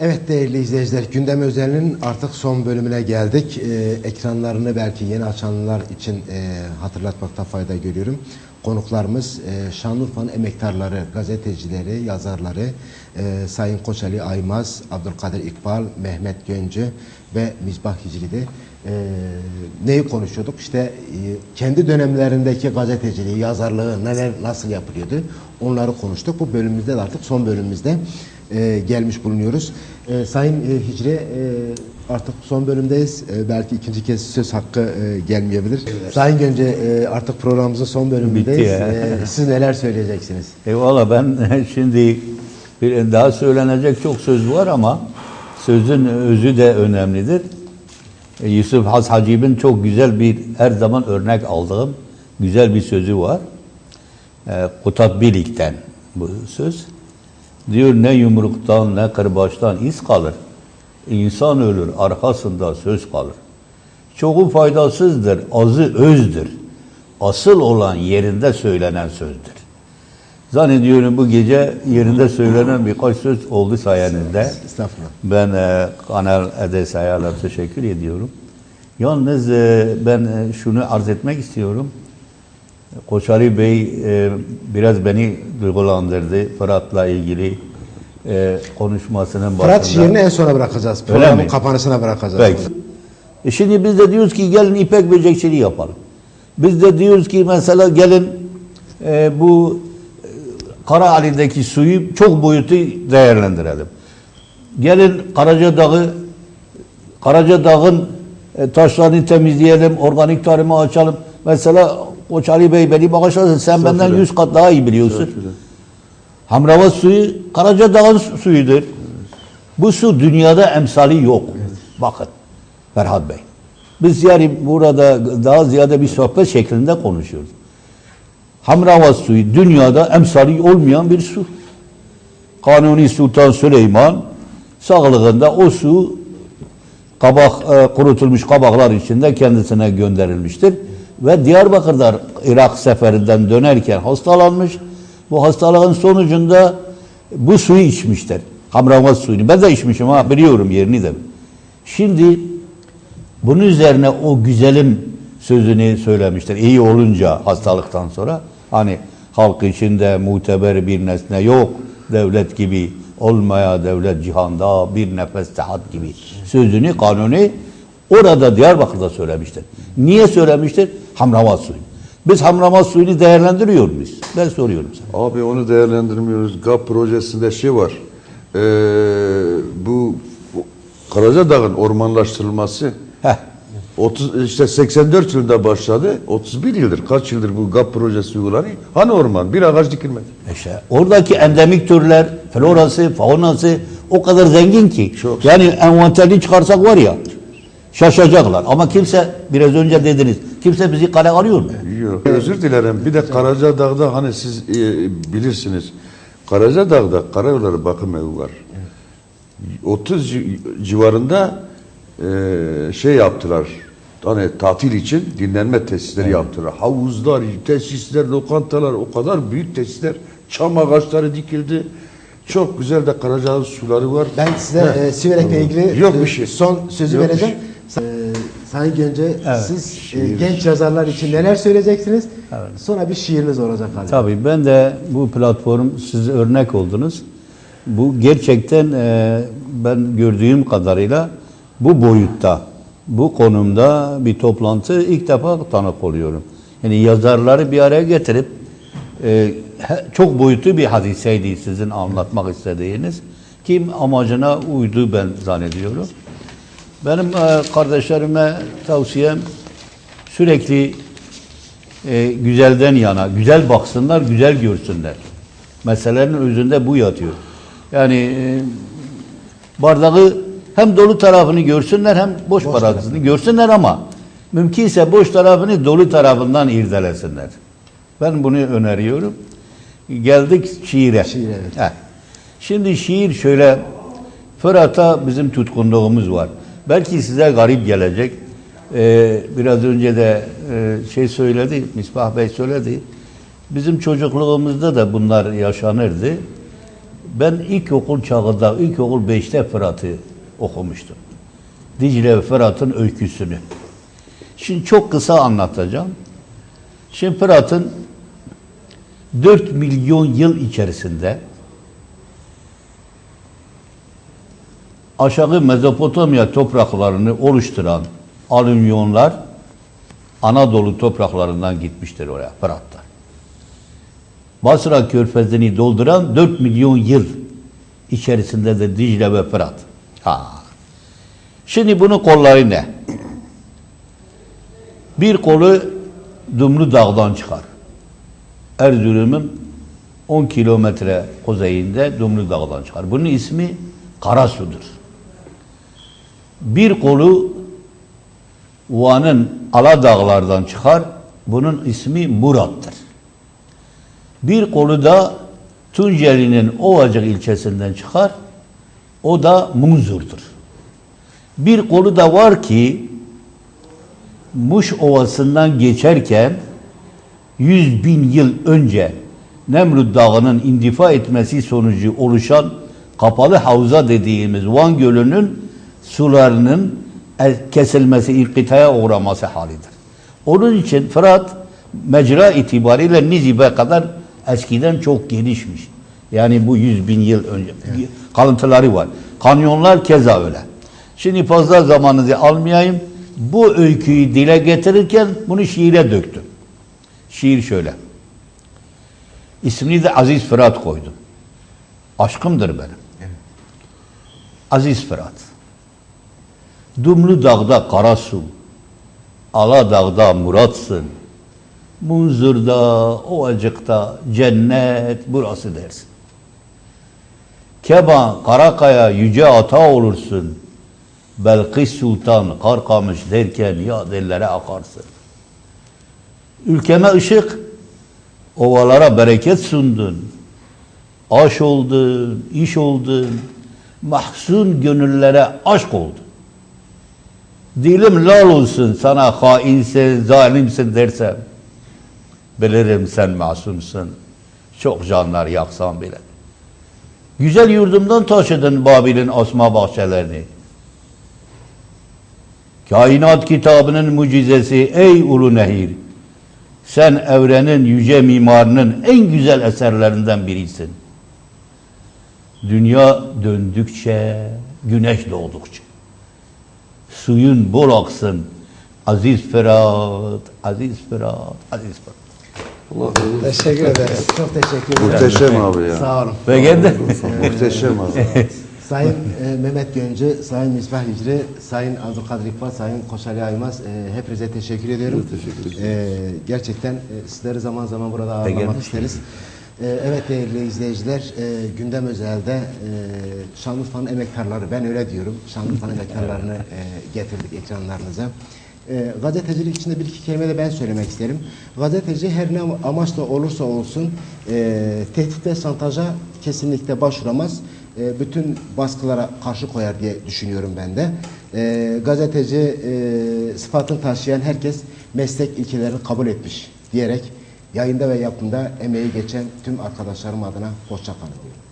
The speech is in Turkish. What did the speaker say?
Evet değerli izleyiciler, Gündem Özel'in artık son bölümüne geldik. Ee, ekranlarını belki yeni açanlar için e, hatırlatmakta fayda görüyorum. Konuklarımız e, Şanlıurfa'nın emektarları, gazetecileri, yazarları e, Sayın Koçali Aymaz, Abdülkadir İkbal, Mehmet Göncü ve Misbah Hicri'de. E, neyi konuşuyorduk? İşte e, kendi dönemlerindeki gazeteciliği, yazarlığı neler nasıl yapılıyordu? Onları konuştuk. Bu bölümümüzde de artık son bölümümüzde e, gelmiş bulunuyoruz. E, Sayın e, Hicri e, artık son bölümdeyiz. E, belki ikinci kez söz hakkı e, gelmeyebilir. Sayın Gönce e, artık programımızın son bölümündeyiz. E, siz neler söyleyeceksiniz? Eyvallah ben şimdi bir daha söylenecek çok söz var ama sözün özü de önemlidir. E, Yusuf Has Hacib'in çok güzel bir her zaman örnek aldığım güzel bir sözü var. E, Kutat Bilik'ten bu söz. Diyor ne yumruktan ne kırbaçtan iz kalır. İnsan ölür arkasında söz kalır. Çoğu faydasızdır, azı özdür. Asıl olan yerinde söylenen sözdür. Zannediyorum bu gece yerinde söylenen birkaç söz oldu sayenizde. Estağfurullah. Ben e, Kanal Ede Sayar'la teşekkür ediyorum. Yalnız e, ben e, şunu arz etmek istiyorum. Koçari Bey e, biraz beni duygulandırdı Fırat'la ilgili e, konuşmasının başında. Fırat şiirini en sona bırakacağız. Programın kapanışına bırakacağız. Peki. E şimdi biz de diyoruz ki gelin ipek böcekçiliği yapalım. Biz de diyoruz ki mesela gelin e, bu e, Kara Ali'deki suyu çok boyutu değerlendirelim. Gelin Karaca Dağı Karaca Dağ'ın e, taşlarını temizleyelim, organik tarımı açalım. Mesela Koç Ali Bey beni bağışlasın sen benden yüz kat daha iyi biliyorsun. Hamravat suyu Karaca Dağ'ın su- suyudur. Bu su dünyada emsali yok. Bakın Ferhat Bey. Biz yani burada daha ziyade bir sohbet şeklinde konuşuyoruz. Hamravat suyu dünyada emsali olmayan bir su. Kanuni Sultan Süleyman sağlığında o su kabak e, kurutulmuş kabaklar içinde kendisine gönderilmiştir. Ve Diyarbakır'da Irak seferinden dönerken hastalanmış. Bu hastalığın sonucunda bu suyu içmiştir. Hamramat suyunu. Ben de içmişim ha biliyorum yerini de. Şimdi bunun üzerine o güzelim sözünü söylemiştir. İyi olunca hastalıktan sonra hani halk içinde muteber bir nesne yok. Devlet gibi olmaya devlet cihanda bir nefes tahat gibi sözünü kanuni orada Diyarbakır'da söylemiştir. Niye söylemiştir? Hamramat suyu. Biz hamramat suyunu değerlendiriyor muyuz? Ben soruyorum sana. Abi onu değerlendirmiyoruz. GAP projesinde şey var. Ee, bu Karadağ'ın ormanlaştırılması Heh. 30 işte 84 yılında başladı. 31 yıldır kaç yıldır bu GAP projesi uygulanıyor. Hani orman? Bir ağaç dikilmedi. İşte oradaki endemik türler, florası, faunası o kadar zengin ki. Çok. Yani envanterini çıkarsak var ya şaşacaklar. Ama kimse biraz önce dediniz kimse bizi kale alıyor mu? Yok. Özür dilerim. Bir de Karacadağ'da hani siz e, bilirsiniz. Karacadağ'da Karayolları Bakım Evi var. 30 ci- civarında e, şey yaptılar. Hani tatil için dinlenme tesisleri yaptılar. Havuzlar, tesisler, lokantalar o kadar büyük tesisler. Çam ağaçları dikildi. Çok güzel de Karacadağ suları var. Ben size e, Siverek'le ilgili Yok e, bir şey. son sözü Yok bir vereceğim. E, Sayın Gönce Evet. siz e, genç yazarlar için neler söyleyeceksiniz? Sonra bir şiiriniz olacak galiba. Tabii ben de bu platform siz örnek oldunuz. Bu gerçekten e, ben gördüğüm kadarıyla bu boyutta, bu konumda bir toplantı ilk defa tanık oluyorum. Yani yazarları bir araya getirip e, çok boyutlu bir hadiseydi sizin anlatmak istediğiniz. Kim amacına uydu ben zannediyorum. Benim e, kardeşlerime tavsiyem sürekli e, güzelden yana, güzel baksınlar, güzel görsünler. Meselenin özünde bu yatıyor. Yani e, bardağı hem dolu tarafını görsünler hem boş, tarafını görsünler ama mümkünse boş tarafını dolu tarafından irdelesinler. Ben bunu öneriyorum. Geldik şiire. Şiir, evet. Heh. Şimdi şiir şöyle Fırat'a bizim tutkunluğumuz var. Belki size garip gelecek. Ee, biraz önce de e, şey söyledi, Misbah Bey söyledi. Bizim çocukluğumuzda da bunlar yaşanırdı. Ben ilkokul çağında, ilkokul 5'te Fırat'ı okumuştum. Dicle ve Fırat'ın öyküsünü. Şimdi çok kısa anlatacağım. Şimdi Fırat'ın 4 milyon yıl içerisinde aşağı Mezopotamya topraklarını oluşturan alüminyonlar Anadolu topraklarından gitmiştir oraya Fırat'ta. Basra körfezini dolduran 4 milyon yıl içerisinde de Dicle ve Fırat. Ha. Şimdi bunun kolları ne? Bir kolu Dumlu Dağ'dan çıkar. Erzurum'un 10 kilometre kuzeyinde Dumlu Dağ'dan çıkar. Bunun ismi Karasu'dur. Bir kolu Van'ın Aladağlardan çıkar. Bunun ismi Murat'tır. Bir kolu da Tunceli'nin Ovacık ilçesinden çıkar. O da Munzur'dur. Bir kolu da var ki Muş Ovası'ndan geçerken 100 bin yıl önce Nemrut Dağı'nın indifa etmesi sonucu oluşan kapalı havza dediğimiz Van Gölü'nün sularının kesilmesi, inkıtaya uğraması halidir. Onun için Fırat mecra itibariyle Nizip'e kadar eskiden çok genişmiş. Yani bu 100 bin yıl önce kalıntıları var. Kanyonlar keza öyle. Şimdi fazla zamanınızı almayayım. Bu öyküyü dile getirirken bunu şiire döktüm. Şiir şöyle. İsmini de Aziz Fırat koydum. Aşkımdır benim. Aziz Fırat. Dumlu dağda Karasu, Ala dağda Muratsın, Munzur'da, Ovacık'ta cennet burası dersin. Keban, Karakaya, Yüce Ata olursun. Belkıs Sultan, Karkamış derken ya dellere akarsın. Ülkeme ışık, ovalara bereket sundun. Aş oldun, iş oldun. Mahzun gönüllere aşk oldun. Dilim lal olsun sana hainsin, zalimsin dersem. Bilirim sen masumsun. Çok canlar yaksan bile. Güzel yurdumdan taşıdın Babil'in asma bahçelerini. Kainat kitabının mucizesi ey ulu nehir. Sen evrenin yüce mimarının en güzel eserlerinden birisin. Dünya döndükçe, güneş doğdukça. Suyun bol aksın. Aziz Fırat, Aziz Fırat, Aziz Fırat. Teşekkür ederiz. Çok teşekkür ederim. Muhteşem abi ya. Sağ olun. Ve geldi. Muhteşem abi. Sayın e, Mehmet Göncü, Sayın Misbah Hicri, Sayın Abdülkadir İkbal, Sayın Koşali Aymaz e, hepinize teşekkür ediyorum. teşekkür E, gerçekten e, sizleri zaman zaman burada ağırlamak isteriz. E, evet değerli izleyiciler, e, gündem özelde e, Şanlıurfa'nın emektarları, ben öyle diyorum, Şanlıurfa'nın emektarlarını e, getirdik ekranlarınıza. E, gazetecilik içinde bir iki kelime de ben söylemek isterim. Gazeteci her ne amaçla olursa olsun e, tehdit ve şantaja kesinlikle başvuramaz. E, bütün baskılara karşı koyar diye düşünüyorum ben de. E, gazeteci e, sıfatını taşıyan herkes meslek ilkelerini kabul etmiş diyerek yayında ve yapımda emeği geçen tüm arkadaşlarım adına hoşça kalın diyorum.